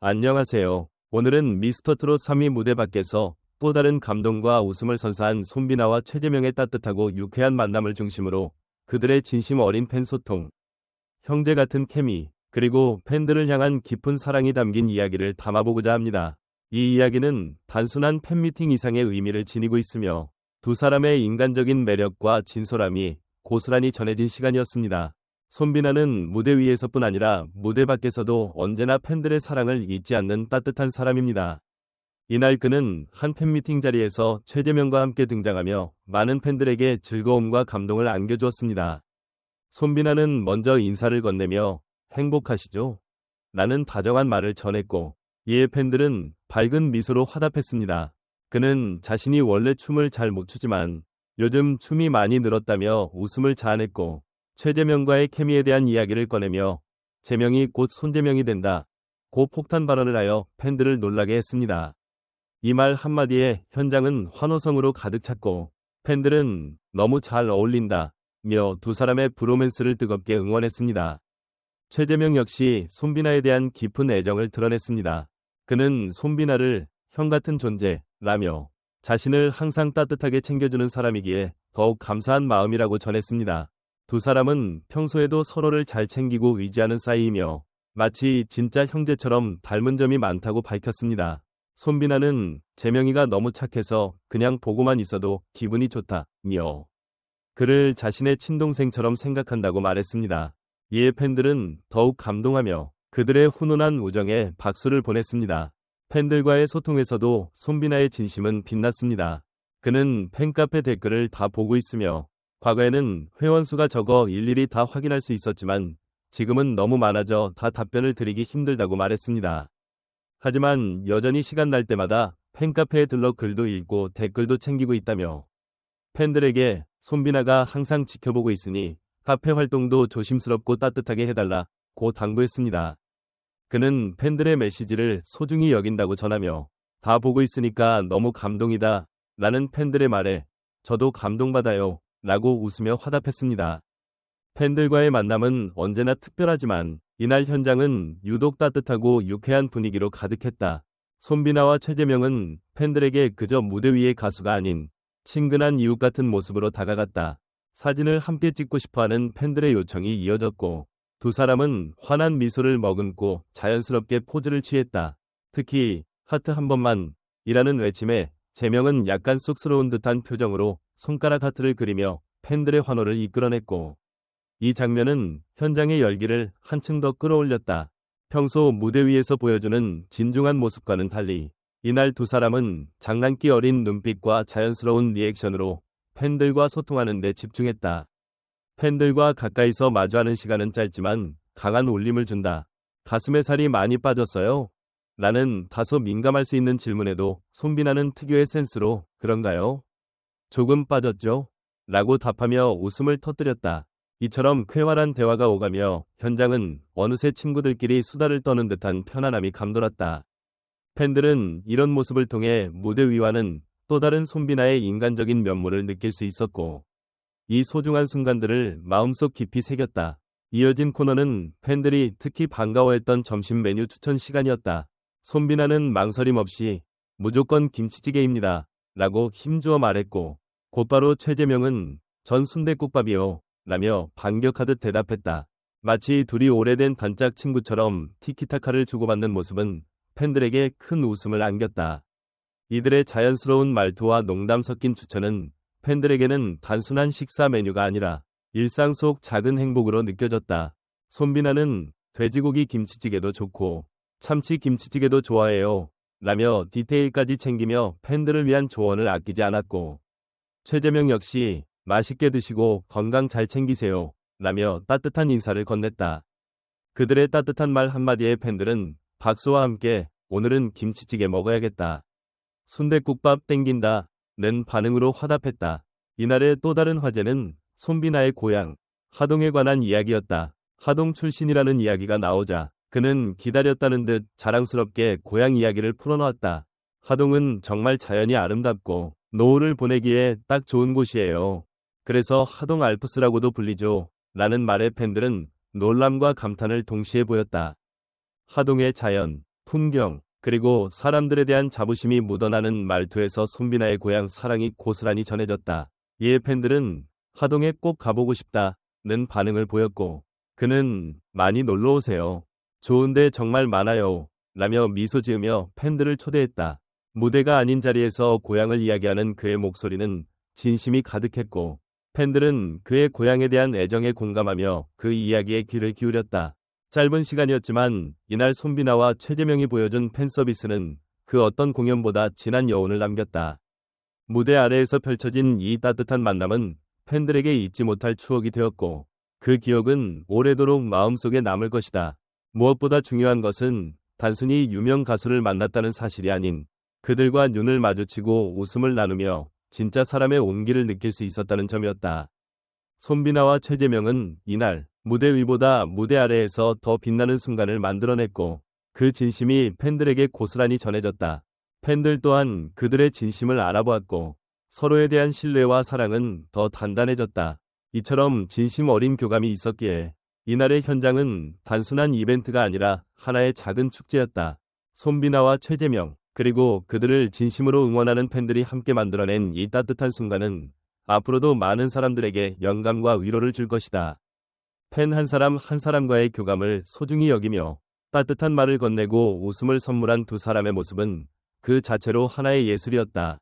안녕하세요. 오늘은 미스터 트롯 3위 무대 밖에서 또 다른 감동과 웃음을 선사한 손비나와 최재명의 따뜻하고 유쾌한 만남을 중심으로 그들의 진심 어린 팬 소통, 형제 같은 케미, 그리고 팬들을 향한 깊은 사랑이 담긴 이야기를 담아보고자 합니다. 이 이야기는 단순한 팬미팅 이상의 의미를 지니고 있으며 두 사람의 인간적인 매력과 진솔함이 고스란히 전해진 시간이었습니다. 손비나는 무대 위에서뿐 아니라 무대 밖에서도 언제나 팬들의 사랑을 잊지 않는 따뜻한 사람입니다. 이날 그는 한 팬미팅 자리에서 최재명과 함께 등장하며 많은 팬들에게 즐거움과 감동을 안겨주었습니다. 손비나는 먼저 인사를 건네며 행복하시죠? 라는 다정한 말을 전했고 이에 팬들은 밝은 미소로 화답했습니다. 그는 자신이 원래 춤을 잘 못 추지만 요즘 춤이 많이 늘었다며 웃음을 자아냈고 최재명과의 케미에 대한 이야기를 꺼내며 재명이 곧 손재명이 된다. 고 폭탄 발언을 하여 팬들을 놀라게 했습니다. 이 말 한마디에 현장은 환호성으로 가득 찼고 팬들은 너무 잘 어울린다. 며 두 사람의 브로맨스를 뜨겁게 응원했습니다. 최재명 역시 손비나에 대한 깊은 애정을 드러냈습니다. 그는 손비나를 형 같은 존재라며 자신을 항상 따뜻하게 챙겨주는 사람이기에 더욱 감사한 마음이라고 전했습니다. 두 사람은 평소에도 서로를 잘 챙기고 의지하는 사이이며 마치 진짜 형제처럼 닮은 점이 많다고 밝혔습니다. 손비나는 재명이가 너무 착해서 그냥 보고만 있어도 기분이 좋다며 그를 자신의 친동생처럼 생각한다고 말했습니다. 이에 팬들은 더욱 감동하며 그들의 훈훈한 우정에 박수를 보냈습니다. 팬들과의 소통에서도 손비나의 진심은 빛났습니다. 그는 팬카페 댓글을 다 보고 있으며 과거에는 회원수가 적어 일일이 다 확인할 수 있었지만 지금은 너무 많아져 다 답변을 드리기 힘들다고 말했습니다. 하지만 여전히 시간 날 때마다 팬카페에 들러 글도 읽고 댓글도 챙기고 있다며 팬들에게 손비나가 항상 지켜보고 있으니 카페 활동도 조심스럽고 따뜻하게 해달라고 당부했습니다. 그는 팬들의 메시지를 소중히 여긴다고 전하며 다 보고 있으니까 너무 감동이다 라는 팬들의 말에 저도 감동받아요 라고 웃으며 화답했습니다. 팬들과의 만남은 언제나 특별하지만 이날 현장은 유독 따뜻하고 유쾌한 분위기로 가득했다. 손비나와 최재명은 팬들에게 그저 무대 위의 가수가 아닌 친근한 이웃 같은 모습으로 다가갔다. 사진을 함께 찍고 싶어하는 팬들의 요청이 이어졌고 두 사람은 환한 미소를 머금고 자연스럽게 포즈를 취했다. 특히 하트 한 번만 이라는 외침에 재명은 약간 쑥스러운 듯한 표정으로 손가락 하트를 그리며 팬들의 환호를 이끌어냈고 이 장면은 현장의 열기를 한층 더 끌어올렸다. 평소 무대 위에서 보여주는 진중한 모습과는 달리 이날 두 사람은 장난기 어린 눈빛과 자연스러운 리액션으로 팬들과 소통하는 데 집중했다. 팬들과 가까이서 마주하는 시간은 짧지만 강한 울림을 준다. 가슴에 살이 많이 빠졌어요? 라는 다소 민감할 수 있는 질문에도 손비나는 특유의 센스로 그런가요? 조금 빠졌죠? 라고 답하며 웃음을 터뜨렸다. 이처럼 쾌활한 대화가 오가며 현장은 어느새 친구들끼리 수다를 떠는 듯한 편안함이 감돌았다. 팬들은 이런 모습을 통해 무대 위와는 또 다른 손비나의 인간적인 면모를 느낄 수 있었고 이 소중한 순간들을 마음속 깊이 새겼다. 이어진 코너는 팬들이 특히 반가워했던 점심 메뉴 추천 시간이었다. 손비나는 망설임 없이 무조건 김치찌개입니다. 라고 힘주어 말했고 곧바로 최재명은 전 순대국밥이요. 라며 반격하듯 대답했다. 마치 둘이 오래된 단짝 친구처럼 티키타카를 주고받는 모습은 팬들에게 큰 웃음을 안겼다. 이들의 자연스러운 말투와 농담 섞인 추천은 팬들에게는 단순한 식사 메뉴가 아니라 일상 속 작은 행복으로 느껴졌다. 손비나는 돼지고기 김치찌개도 좋고 참치 김치찌개도 좋아해요. 라며 디테일까지 챙기며 팬들을 위한 조언을 아끼지 않았고 최재명 역시 맛있게 드시고 건강 잘 챙기세요. 라며 따뜻한 인사를 건넸다. 그들의 따뜻한 말 한마디에 팬들은 박수와 함께 오늘은 김치찌개 먹어야겠다. 순대국밥 땡긴다. 는 반응으로 화답했다. 이날의 또 다른 화제는 손비나의 고향 하동에 관한 이야기였다. 하동 출신이라는 이야기가 나오자 그는 기다렸다는 듯 자랑스럽게 고향 이야기를 풀어놓았다. 하동은 정말 자연이 아름답고 노후를 보내기에 딱 좋은 곳이에요. 그래서 하동 알프스라고도 불리죠. 라는 말에 팬들은 놀람과 감탄을 동시에 보였다. 하동의 자연, 풍경, 그리고 사람들에 대한 자부심이 묻어나는 말투에서 손비나의 고향 사랑이 고스란히 전해졌다. 이에 팬들은 하동에 꼭 가보고 싶다는 반응을 보였고 그는 많이 놀러 오세요. 좋은데 정말 많아요. 라며 미소 지으며 팬들을 초대했다. 무대가 아닌 자리에서 고향을 이야기하는 그의 목소리는 진심이 가득했고 팬들은 그의 고향에 대한 애정에 공감하며 그 이야기에 귀를 기울였다. 짧은 시간이었지만 이날 손비나와 최재명이 보여준 팬 서비스는 그 어떤 공연보다 진한 여운을 남겼다. 무대 아래에서 펼쳐진 이 따뜻한 만남은 팬들에게 잊지 못할 추억이 되었고 그 기억은 오래도록 마음속에 남을 것이다. 무엇보다 중요한 것은 단순히 유명 가수를 만났다는 사실이 아닌 그들과 눈을 마주치고 웃음을 나누며 진짜 사람의 온기를 느낄 수 있었다는 점이었다. 손비나와 최재명은 이날 무대 위보다 무대 아래에서 더 빛나는 순간을 만들어냈고 그 진심이 팬들에게 고스란히 전해졌다. 팬들 또한 그들의 진심을 알아보았고 서로에 대한 신뢰와 사랑은 더 단단해졌다. 이처럼 진심 어린 교감이 있었기에 이날의 현장은 단순한 이벤트가 아니라 하나의 작은 축제였다. 손비나와 최재명, 그리고 그들을 진심으로 응원하는 팬들이 함께 만들어낸 이 따뜻한 순간은 앞으로도 많은 사람들에게 영감과 위로를 줄 것이다. 팬 한 사람 한 사람과의 교감을 소중히 여기며 따뜻한 말을 건네고 웃음을 선물한 두 사람의 모습은 그 자체로 하나의 예술이었다.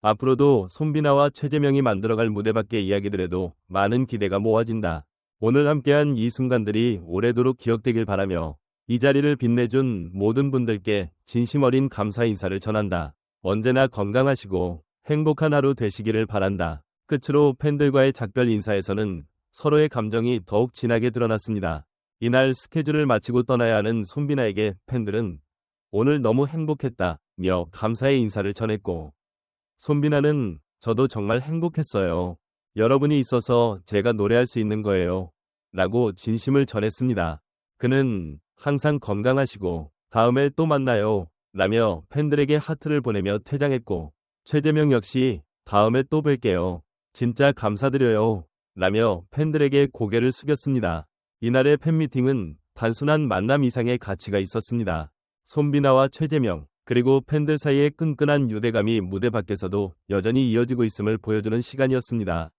앞으로도 손비나와 최재명이 만들어갈 무대 밖의 이야기들에도 많은 기대가 모아진다. 오늘 함께한 이 순간들이 오래도록 기억되길 바라며 이 자리를 빛내준 모든 분들께 진심 어린 감사 인사를 전한다. 언제나 건강하시고 행복한 하루 되시기를 바란다. 끝으로 팬들과의 작별 인사에서는 서로의 감정이 더욱 진하게 드러났습니다. 이날 스케줄을 마치고 떠나야 하는 손비나에게 팬들은 오늘 너무 행복했다 며 감사의 인사를 전했고 손비나는 저도 정말 행복했어요. 여러분이 있어서 제가 노래할 수 있는 거예요. 라고 진심을 전했습니다. 그는 항상 건강하시고 다음에 또 만나요. 라며 팬들에게 하트를 보내며 퇴장했고 최재명 역시 다음에 또 뵐게요. 진짜 감사드려요. 라며 팬들에게 고개를 숙였습니다. 이날의 팬미팅은 단순한 만남 이상의 가치가 있었습니다. 손비나와 최재명, 그리고 팬들 사이의 끈끈한 유대감이 무대 밖에서도 여전히 이어지고 있음을 보여주는 시간이었습니다.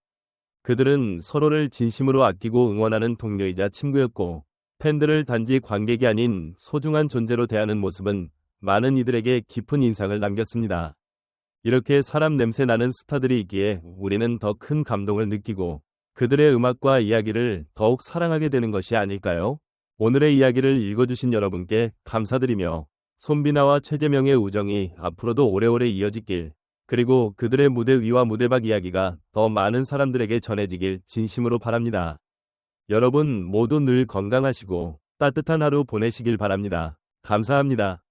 그들은 서로를 진심으로 아끼고 응원하는 동료이자 친구였고, 팬들을 단지 관객이 아닌 소중한 존재로 대하는 모습은 많은 이들에게 깊은 인상을 남겼습니다. 이렇게 사람 냄새 나는 스타들이 있기에 우리는 더 큰 감동을 느끼고 그들의 음악과 이야기를 더욱 사랑하게 되는 것이 아닐까요? 오늘의 이야기를 읽어주신 여러분께 감사드리며 손비나와 최재명의 우정이 앞으로도 오래오래 이어지길 그리고 그들의 무대 위와 무대 밖 이야기가 더 많은 사람들에게 전해지길 진심으로 바랍니다. 여러분 모두 늘 건강하시고 따뜻한 하루 보내시길 바랍니다. 감사합니다.